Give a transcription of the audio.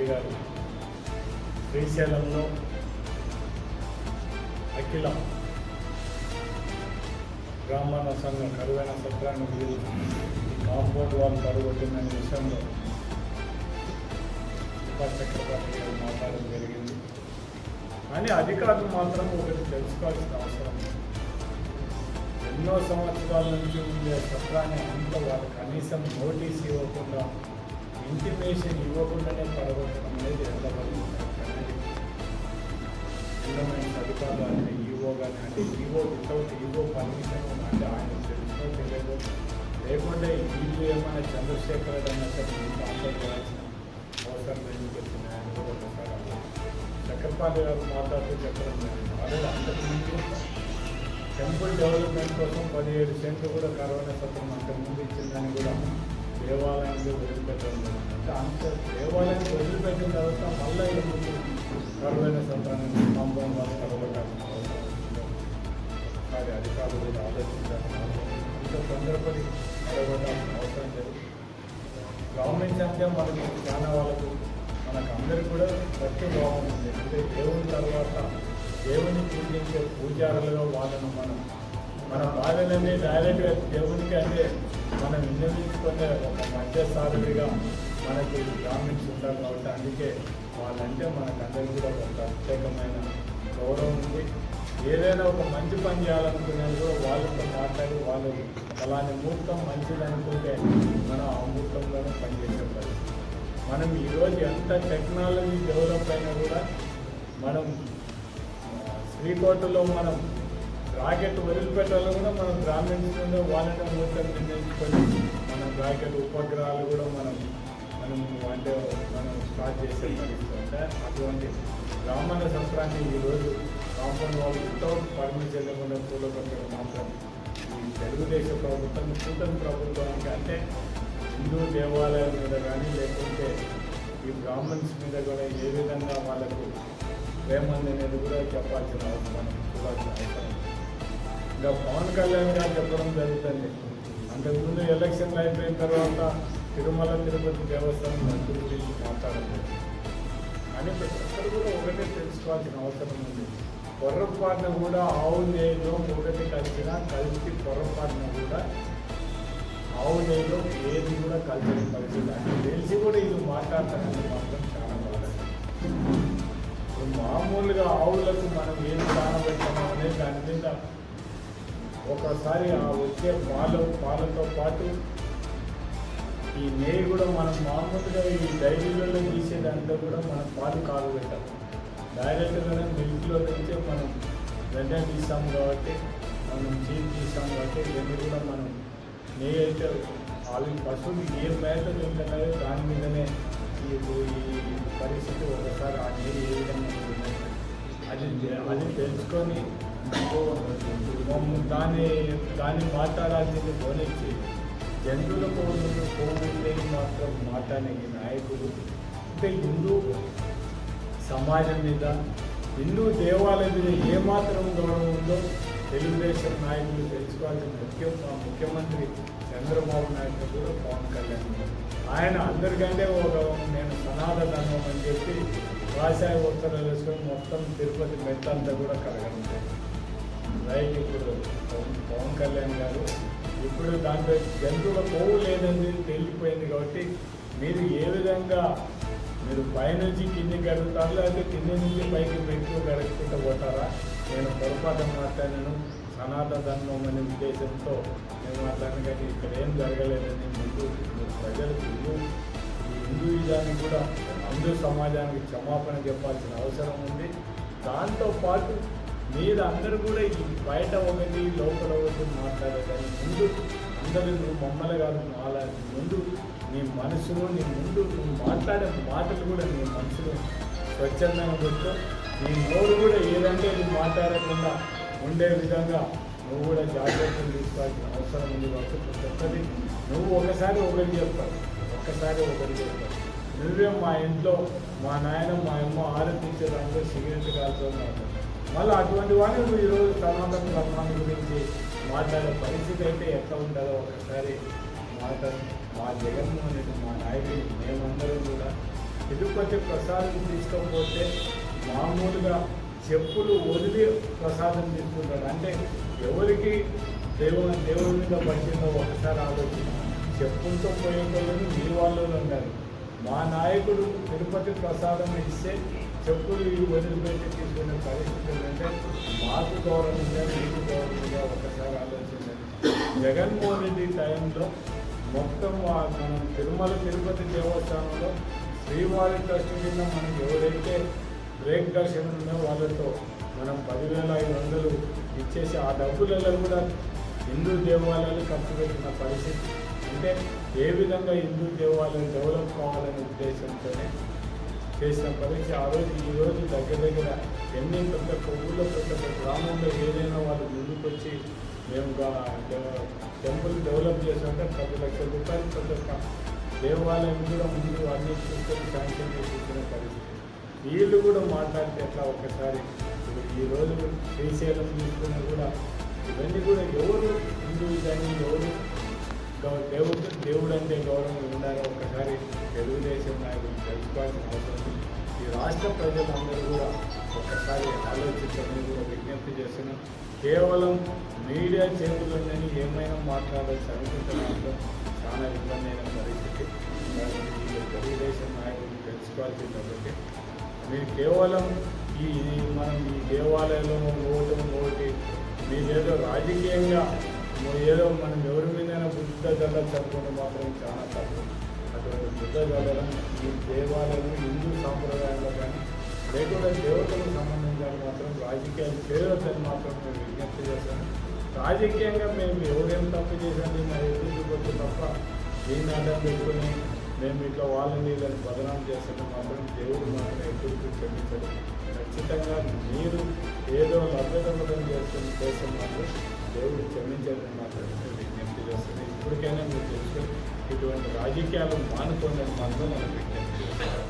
రెడ్డి గారు శ్రీశైలంలో అఖిల బ్రాహ్మణ సంఘం కరువైన సత్రాన్ని కాంపౌండ్ వాళ్ళు పడగొట్టిందనే విషయంలో ఉప చక్రవర్తి గారు మాట్లాడడం జరిగింది. కానీ అధికారులు మాత్రం ఒకటి తెలుసుకోవాల్సిన అవసరం ఎన్నో సంవత్సరాల నుంచి ఉండే సత్రాన్ని అంత వాళ్ళు కనీసం నోటీస్ ఇవ్వకుండా ఇంటిమేషన్ ఇవ్వకుండానే పడగొట్టడం అనేది ఎంతవరకు కరెక్ట్ అనేది అధికారులు అంటే ఈవో కానీ అంటే ఈవో వితౌట్ ఈవో పర్మిషన్ అంటే ఆయన తెలుసుకో తెలియదు. లేకుంటే వీళ్ళు ఏమైనా చంద్రశేఖర్ రెడ్డి అన్న సరే మీకు ఆన్సర్ చేయాల్సిన అవసరం ఎందుకు వచ్చినాయని కూడా ఒకసారి చక్రపాణి గారు మాట్లాడుతూ చెప్పడం జరిగింది అదే అంతకుముందు టెంపుల్ డెవలప్మెంట్ కోసం పదిహేడు సెంట్లు కూడా కరోనా సత్రం అంతకుముందు ఇచ్చిందని కూడా దేవాలయంలో వదిలిపెట్టడం. జరిగింది అంటే వదిలిపెట్టిన తర్వాత మళ్ళీ ఎందుకు కరువైన సత్రాన్ని సంభవం వాళ్ళు కలవడానికి అధికారులు కూడా ఆలోచించాల్సిన అవసరం ఇంత తొందరపడి కలవడానికి అవసరం లేదు. గవర్నమెంట్ అంటే మనకి చాలా వాళ్ళకు మనకు అందరికీ కూడా భక్తి భావం ఉంది. అంటే దేవుని తర్వాత దేవుని పూజించే పూజారులుగా వాళ్ళను మనం మన బాధలన్నీ డైరెక్ట్గా దేవునికి అంటే మనం విన్నవించుకునే ఒక మధ్యస్థారుడిగా మనకి గ్రామీణ ఉంటారు కాబట్టి అందుకే వాళ్ళంటే మనకందరికీ కూడా ఒక ప్రత్యేకమైన గౌరవం ఉంది. ఏదైనా ఒక మంచి పని చేయాలనుకునేది వాళ్ళతో మాట్లాడి వాళ్ళు అలాంటి ముహూర్తం మంచిది అనుకుంటే మనం ఆ ముహూర్తంలోనే పనిచేసే పరిస్థితి. మనం ఈరోజు ఎంత టెక్నాలజీ డెవలప్ అయినా కూడా మనం శ్రీకోటలో మనం రాకెట్ వదిలిపెట్టాలో కూడా మనం గ్రామీణ వాళ్ళని ముహూర్తం నిర్ణయించుకొని మనం రాకెట్ ఉపగ్రహాలు కూడా మనం మనం అంటే మనం స్టార్ట్ చేసే అంటే అటువంటి బ్రాహ్మణ సంక్రాంతి ఈరోజు కాంపౌండ్ వాళ్ళు వితౌట్ పర్మిషన్ లేకుండా పూలకొట్టడం మాత్రం ఈ తెలుగుదేశం ప్రభుత్వం కూటమి ప్రభుత్వానికి అంటే హిందూ దేవాలయాల మీద కానీ లేకుంటే ఈ బ్రాహ్మణ్స్ మీద కూడా ఏ విధంగా వాళ్ళకు ప్రేమ అనేది కూడా చెప్పాల్సిన అవసరం చూడాల్సిన అవసరం. ఇంకా పవన్ కళ్యాణ్ గారు చెప్పడం జరుగుతుంది. అంతకుముందు ఎలక్షన్లు అయిపోయిన తర్వాత తిరుమల తిరుపతి దేవస్థానం మంత్రులు గురించి మాట్లాడలేదు కానీ ప్రతి ఒక్కరు కూడా ఒకటే తెలుసుకోవాల్సిన అవసరం ఉంది. పొరపాటున కూడా ఆవు నెయ్యిలో ఒకటి కలిసినా కలిసి పొరపాటున కూడా ఆవు నెయ్యిలో ఏది కూడా కలిసి పరిస్థితి. అంటే తెలిసి కూడా ఇది మాట్లాడతానని మాత్రం చాలా బాగా మామూలుగా ఆవులకు మనం ఏం కానబెట్టామో అనే దాని మీద ఒకసారి ఆ వచ్చే పాలు పాలతో పాటు ఈ నెయ్యి కూడా మనం మామూలుగా ఈ డైరీలలో తీసేదంతా కూడా మనం పాలు కాలు పెట్టాం. డైరెక్ట్గానే మిల్క్లో తెచ్చే మనం వెన్న తీసాం కాబట్టి మనం చీజ్ తీసాం కాబట్టి ఇవన్నీ కూడా మనం నెయ్యి అయితే అవి పశువులు ఏ మేత తింటున్నాయో దాని మీదనే ఈ పరిస్థితి ఒకసారి ఆ నీరు ఏ విధంగా అది అది తెలుసుకొని దాన్ని దాన్ని మాట్లాడాల్సింది పోనిచ్చి జంతువుల కోసం కోవిడ్ని మాత్రం మాట్లాడే నాయకులు నాయకుడు. అంటే హిందూ సమాజం మీద హిందూ దేవాలయం మీద ఏమాత్రం గౌరవం ఉందో తెలుగుదేశం నాయకులు తెలుసుకోవాల్సిన ముఖ్యం మా ముఖ్యమంత్రి చంద్రబాబు నాయుడు కూడా పవన్ కళ్యాణ్ ఆయన అందరికంటే ఒక నేను సనాతనం అని చెప్పి కాషాయ ఉత్తరాలు వేసుకొని మొత్తం తిరుపతి మెత్త అంతా కూడా కలగలుగుతాయి రైట్ ఇప్పుడు పవన్ కళ్యాణ్ గారు ఇప్పుడు దాంట్లో జంతువుల కొవ్వు లేదని తేలిపోయింది కాబట్టి మీరు ఏ విధంగా మీరు పైనుంచి కింది గడుగుతారు లేకపోతే కింది నుంచి పైకి మెట్లు గడుపుకుంటూ పోతారా? నేను పొరపాటు మాట్లాడాను. సనాతన ధర్మం అనే ఉద్దేశంతో నేను మాట్లాడిన కానీ ఇక్కడ ఏం జరగలేదని ముందు ప్రజలు హిందూ ఈ హిందూయిజానికి కూడా హిందూ సమాజానికి క్షమాపణ చెప్పాల్సిన అవసరం ఉంది. దాంతోపాటు మీరు అందరూ కూడా బయట ఒకటి లోపల ఒకటి మాట్లాడేదాన్ని ముందు. అందరూ నువ్వు మమ్మల్ని కాదు మాలని ముందు. నీ మనసులో నీ ముందు నువ్వు మాట్లాడే మాటలు కూడా నీ మనసులో స్వచ్ఛందంగా పెట్టు నీ నోరు కూడా ఏదంటే నువ్వు మాట్లాడకుండా ఉండే విధంగా నువ్వు కూడా జాగ్రత్తలు తీసుకోవాల్సిన అవసరం ఉంది కాబట్టి ప్రతి నువ్వు ఒకసారి ఒకటి చెప్తావు. ఒక్కసారి ఒకటి చెప్తావు. నువ్వే మా ఇంట్లో మా నాయన మా అమ్మ ఆరోపించే దాంట్లో సిగరెట్ కాల్చుకున్నాడు మళ్ళీ అటువంటి వాడిని నువ్వు ఈరోజు సనాతన ధర్మాన్ని గురించి మాట్లాడే పరిస్థితి అయితే ఎట్లా ఉంటుందో ఒకసారి మాట్లాడు. మా జగన్మోహన్ రెడ్డి మా నాయకుడు మేమందరం కూడా తిరుపతి ప్రసాదం తీసుకోకపోతే మామూలుగా చెప్పులు వదిలి ప్రసాదం తీసుకుంటాడు అంటే ఎవరికి దేవుని దేవుడి మీద పట్టిందో ఒకసారి ఆలోచన చెప్పులతో పోయే వాళ్ళని మీ వాళ్ళు ఉన్నారు మా నాయకుడు తిరుపతి ప్రసాదం ఇస్తే చెప్పులు మేనేజ్మెంట్ తీసుకునే పరిస్థితి అంటే మాకు గౌరవంగా మీకు గౌరవంగా ఒకసారి ఆలోచించండి. జగన్మోహన్ రెడ్డి టైంలో మొత్తం మనం తిరుమల తిరుపతి దేవస్థానంలో శ్రీవారి ట్రస్ట్ కింద మనం ఎవరైతే బ్రేక్ దర్శనం ఉన్నో వాళ్ళతో మనం పదివేల ఐదు వందలు ఇచ్చేసి ఆ డబ్బులలో కూడా హిందూ దేవాలయాలు ఖర్చు పెట్టిన పరిస్థితి. అంటే ఏ విధంగా హిందూ దేవాలయం డెవలప్ కావాలనే ఉద్దేశంతోనే చేసిన పరీక్ష ఆ రోజు ఈ రోజు దగ్గర దగ్గర ఎన్ని పెద్ద ఊళ్ళో పెద్ద గ్రామంలో ఏదైనా వాళ్ళు ముందుకు వచ్చి మేము టెంపుల్ డెవలప్ చేసామంటే పది లక్షల రూపాయలు పెద్ద దేవాలయం కూడా ముందు అన్ని చూసుకొని శాంక్షన్ చేసి ఇచ్చిన పరిస్థితి. వీళ్ళు కూడా మాట్లాడితే ఎట్లా ఒకసారి ఇప్పుడు ఈ రోజు శ్రీశైలం తీసుకున్నా కూడా ఇవన్నీ కూడా ఎవరు హిందూ కానీ ఎవరు దేవుడు దేవుడు అంటే గౌరవం ఉండాలో. ఒకసారి తెలుగుదేశం నాయకులు తెలుసుకోవాల్సిన అవసరం రాష్ట్ర ప్రజలందరూ కూడా ఒక్కసారి ఆలోచించమని కూడా విజ్ఞప్తి చేస్తున్నాం. కేవలం మీడియా చేతుల్లోనే ఏమైనా మాట్లాడాల్సి అనుకుంటున్నాం చాలా ఇబ్బంది అయిన పరిస్థితి. తెలుగుదేశం నాయకులు తెలుసుకోవాల్సింది కాబట్టి మీరు కేవలం ఈ మనం ఈ దేవాలయంలో ఓటు ఓటి మీరేదో రాజకీయంగా ఏదో మనం ఎవరి మీదైనా బుద్ధ జల్లం చదువుకుంటే మాత్రం చాలా తక్కువ అటువంటి బుద్ధ ఈ దేవాలయం హిందూ సాంప్రదాయాలు కానీ లేకుండా దేవతలకు సంబంధించిన మాత్రం రాజకీయాలు చేయవద్దని మాత్రం మేము విజ్ఞప్తి చేస్తాము రాజకీయంగా మేము ఎవరేం తప్పు చేశాను మా ఎదురు ఎదుర్కొచ్చు తప్ప దీన్ని అడ్డం పెట్టుకుని మేము ఇట్లా వాళ్ళని వీళ్ళని బదనాం చేస్తే మాత్రం దేవుడు మాత్రం ఎప్పుడు క్షమించడం ఖచ్చితంగా మీరు ఏదో లభ్యత చేస్తున్న కోసం మాత్రం దేవుడు క్షమించాలని మాట్లాడుతున్న విజ్ఞప్తి చేస్తుంది ఇప్పటికైనా మీరు తెలుసుకొని ఇటువంటి రాజకీయాలు మానుకోండి అని మాత్రం మనం విజ్ఞప్తి చేస్తాం